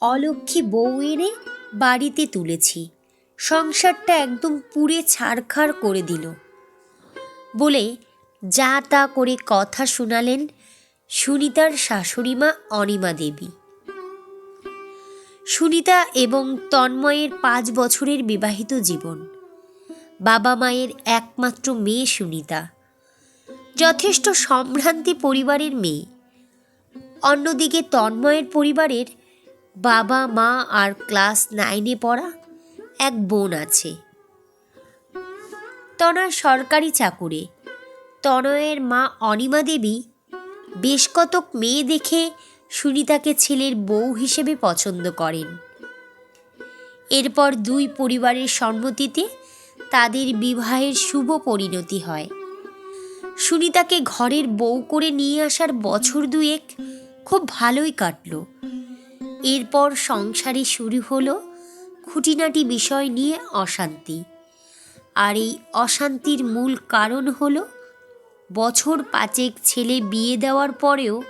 অলক্ষী বউ এনে বাড়িতে তুলেছি। সংসারটা একদম পুড়ে ছারখার করে দিল। বলে যা তা করে কথা শোনালেন সুনিতার শাশুড়িমা অনিমা দেবী। সুনিতা এবং তন্ময়ের পাঁচ বছরের বিবাহিত জীবন। বাবা মায়ের একমাত্র মেয়ে সুনিতা। যথেষ্ট সম্ভ্রান্তি পরিবারের মেয়ে। অন্যদিকে তন্ময়ের পরিবারের বাবা, মা আর ক্লাস নাইনে পড়া এক বোন আছে। তনয় সরকারি চাকুরে। তনয়ের মা অনিমা দেবী বেশ কতক মেয়ে দেখে সুনিতাকে ছেলের বউ হিসেবে পছন্দ করেন। এরপর দুই পরিবারের সম্মতিতে তাদের বিবাহের শুভ পরিণতি হয়। সুনিতাকে ঘরের বউ করে নিয়ে আসার বছর দুয়েক খুব ভালোই কাটল। এরপর সংসারে শুরু হলো খুঁটিনাটি বিষয় নিয়ে অশান্তি। আর এই অশান্তির মূল কারণ হলো, বছর পাঁচেক ছেলে বিয়ে দেওয়ার পরেও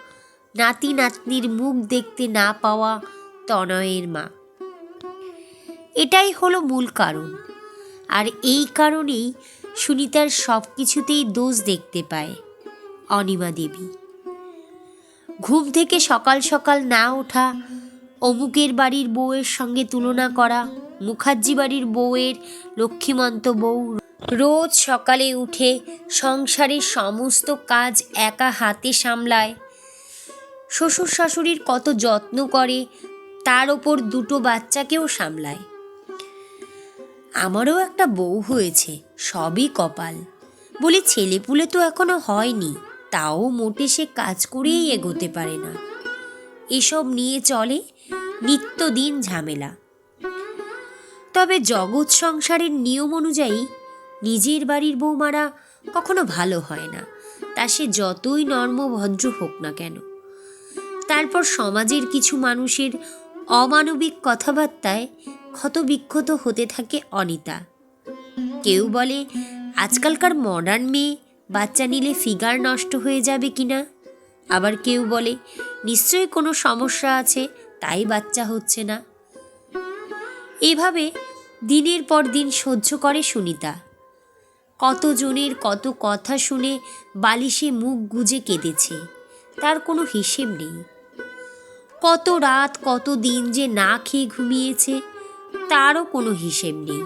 নাতি নাতনির মুখ দেখতে না পাওয়া তনয়ের মা। এটাই হলো মূল কারণ। আর এই কারণেই সুনিতার সব কিছুতেই দোষ দেখতে পায় অনিমা দেবী। ঘুম থেকে সকাল সকাল না ওঠা অমুকের বাড়ির বউয়ের সঙ্গে তুলনা করা, মুখার্জি বাড়ির বউয়ের লক্ষ্মীমন্ত বউ। রোজ সকালে উঠে সংসারের সমস্ত কাজ একা হাতে সামলায়। শ্বশুর শাশুড়ির কত যত্ন করে, তার ওপর দুটো বাচ্চাকেও সামলায়। আমারও একটা বউ হয়েছে, সবই কপাল। বলি ছেলেপুলে তো এখনও হয়নি, তাও মোটে সে কাজ করেই এগোতে পারে না। এসব নিয়ে চলে নিত্যদিন ঝামেলা। তবে জগৎ সংসারের নিয়ম অনুযায়ী নিজের বাড়ির বৌমারা কখনো ভালো হয় না। তা সে যতই নর্মভদ্র হোক না কেন। তারপর সমাজের কিছু মানুষের অমানবিক কথাবার্তায় ক্ষতবিক্ষত হতে থাকে অনিতা। কেউ বলে, আজকালকার মডার্ন মেয়ে বাচ্চা নিলে ফিগার নষ্ট হয়ে যাবে কিনা? আবার কেউ বলে নিশ্চয়ই কোনো সমস্যা আছে, তাই বাচ্চা হচ্ছে না। এভাবে দিনের পর দিন সহ্য করে সুনিতা। কতজনের কত কথা শুনে বালিশে মুখ গুজে কেঁদেছে, তার কোনো হিসেব নেই। কত রাত, কত দিন যে না খেয়ে ঘুমিয়েছে, তারও কোনো হিসেব নেই।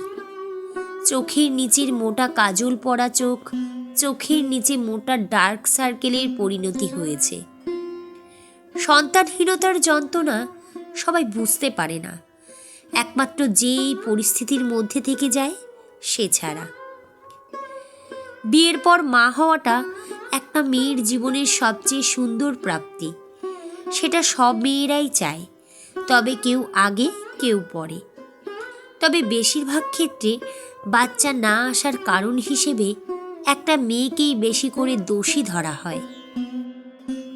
চোখের নিচের মোটা কাজল পড়া চোখ চোখের নিচে মোটা ডার্ক সার্কেলের পরিণতি হয়েছে। সন্তানহীনতার যন্ত্রণা সবাই বুঝতে পারে না। একমাত্র যেই পরিস্থিতির মধ্যে থেকে যায়, সে ছাড়া। বিয়ের পর মা হওয়াটা একটা মেয়ের জীবনের সবচেয়ে সুন্দর প্রাপ্তি। সেটা সব মেয়েরাই চায়, তবে কেউ আগে, কেউ পরে। তবে বেশিরভাগ ক্ষেত্রে বাচ্চা না আসার কারণ হিসেবে একটা মেয়েকেই বেশি করে দোষী ধরা হয়।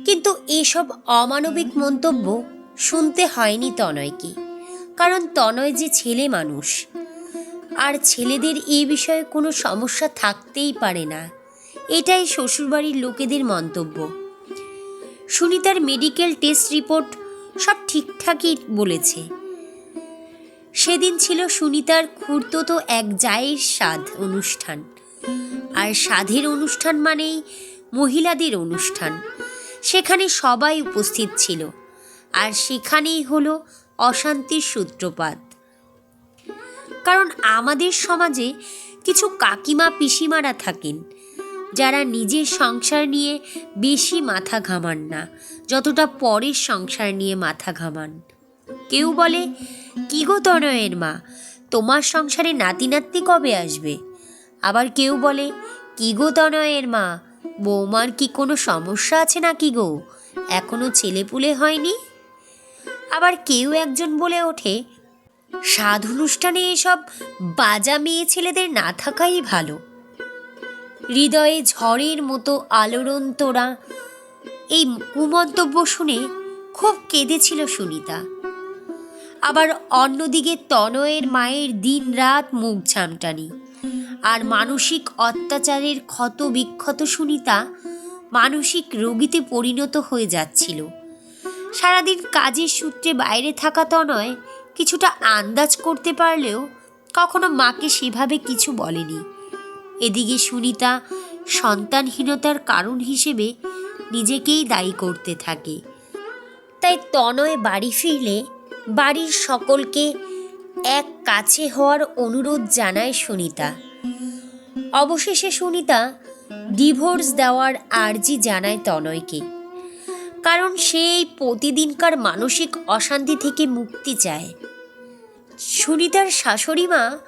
কিন্তু এসব অমানবিক মন্তব্য শুনতে হয়নি তনয়কে, কারণ তনয় যে ছেলে মানুষ, আর ছেলেদের এ বিষয়ে কোনো সমস্যা থাকতেই পারে না। এটাই শ্বশুরবাড়ির লোকেদের মন্তব্য। সুনিতার মেডিকেল টেস্ট রিপোর্ট সব ঠিকঠাকই বলেছে। সেদিন ছিল সুনিতার খুঁড়তো এক জায়ের স্বাদ অনুষ্ঠান। আর সাধের অনুষ্ঠান মানেই মহিলাদের অনুষ্ঠান। সেখানে সবাই উপস্থিত ছিল, আর সেখানেই হলো অশান্তির সূত্রপাত। কারণ আমাদের সমাজে কিছু কাকিমা, পিসিমারা থাকেন, যারা নিজের সংসার নিয়ে বেশি মাথা ঘামান না, যতটা পরের সংসার নিয়ে মাথা ঘামান। কেউ বলে, কি গো তনয়ের মা, তোমার সংসারে নাতি নাতনি কবে আসবে? আবার কেউ বলে, কি গো তনয়ের মা? বৌমার কি কোনো সমস্যা আছে নাকি গো? এখনও ছেলেপুলে হয়নি? আবার কেউ একজন বলে ওঠে সাধ অনুষ্ঠানে এসব বাজা মেয়ে ছেলেদের না থাকাই ভালো। হৃদয়ে ঝড়ের মতো আলোড়ন তোরা এই কুমন্তব্য শুনে খুব কেঁদেছিল সুনিতা। আবার অন্যদিকে তনয়ের মায়ের দিন রাত মুখ ঝামটানি। আর মানসিক অত্যাচারের ক্ষত বিক্ষত সুনিতা মানসিক রোগীতে পরিণত হয়ে যাচ্ছিল। সারাদিন কাজের সূত্রে বাইরে থাকা তো নয়, কিছুটা আন্দাজ করতে পারলেও কখনো মাকে সেভাবে কিছু বলেনি। এদিকে সুনিতা সন্তানহীনতার কারণ হিসেবে নিজেকেই দায়ী করতে থাকে। তাই তনয় বাড়ি ফিরলে বাড়ির সকলকে এক কাছে হওয়ার অনুরোধ জানায় সুনিতা। অবশেষে সুনিতা ডিভোর্স দেওয়ার আর্জি জানায় তনয়কে। কারণ সে এই প্রতিদিনকার মানসিক অশান্তি থেকে মুক্তি চায়। সুনিতার শাশুড়ি মা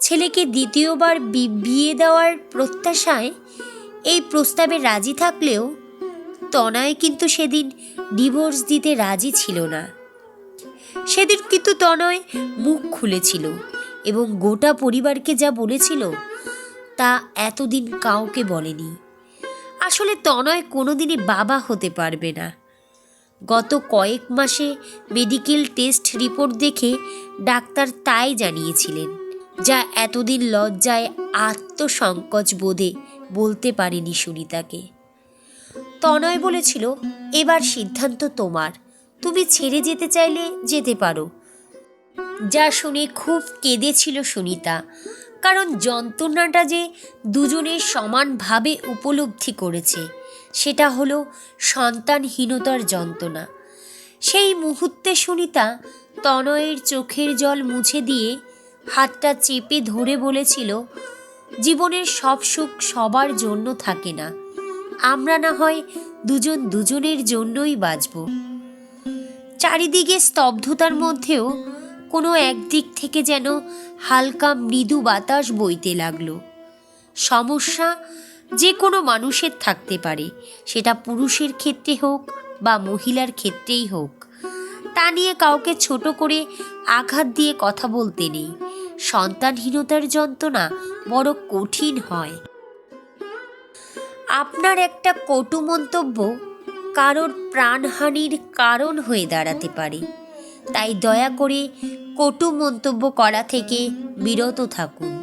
ছেলেকে দ্বিতীয়বার বিয়ে দেওয়ার প্রত্যাশায় এই প্রস্তাবে রাজি থাকলেও তনয় কিন্তু সেদিন ডিভোর্স দিতে রাজি ছিল না। সেদিন কিন্তু তনয় মুখ খুলেছিল এবং গোটা পরিবারকে যা বলেছিল তা এতদিন কাউকে বলেনি। আসলে তনয় কোনোদিনই বাবা হতে পারবে না। গত কয়েক মাসে মেডিকেল টেস্ট রিপোর্ট দেখে ডাক্তার তাই জানিয়েছিলেন, যা এতদিন লজ্জায় আত্মসংকোচ বোধে বলতে পারেনি সুনিতাকে। তনয় বলেছিল, এবার সিদ্ধান্ত তোমার। তুমি ছেড়ে যেতে চাইলে যেতে পারো। যা শুনে খুব কেঁদেছিল সুনিতা। কারণ যন্ত্রণাটা যে দুজনের সমানভাবে উপলব্ধি করেছে, সেটা হলো সন্তানহীনতার যন্ত্রণা। সেই মুহূর্তে সুনিতা তনয়ের চোখের জল মুছে দিয়ে হাতটা চেপে ধরে বলেছিল, জীবনের সব সুখ সবার জন্য থাকে না। আমরা না হয় দুজন দুজনের জন্যই বাঁচব। চারিদিকে স্তব্ধতার মধ্যেও কোনো একদিক থেকে যেন হালকা মৃদু বাতাস বইতে লাগল। সমস্যা যে কোনো মানুষের থাকতে পারে, সেটা পুরুষের ক্ষেত্রে হোক বা মহিলার ক্ষেত্রেই হোক। তা নিয়ে কাউকে ছোট করে আঘাত দিয়ে কথা বলতে নেই। সন্তানহীনতার যন্ত্রণা বড় কঠিন হয়। আপনার একটা কটু মন্তব্য, কারোর প্রাণহানির কারণ হয়ে দাঁড়াতে পারে। তাই দয়া করে কটু মন্তব্য করা থেকে বিরত থাকুন।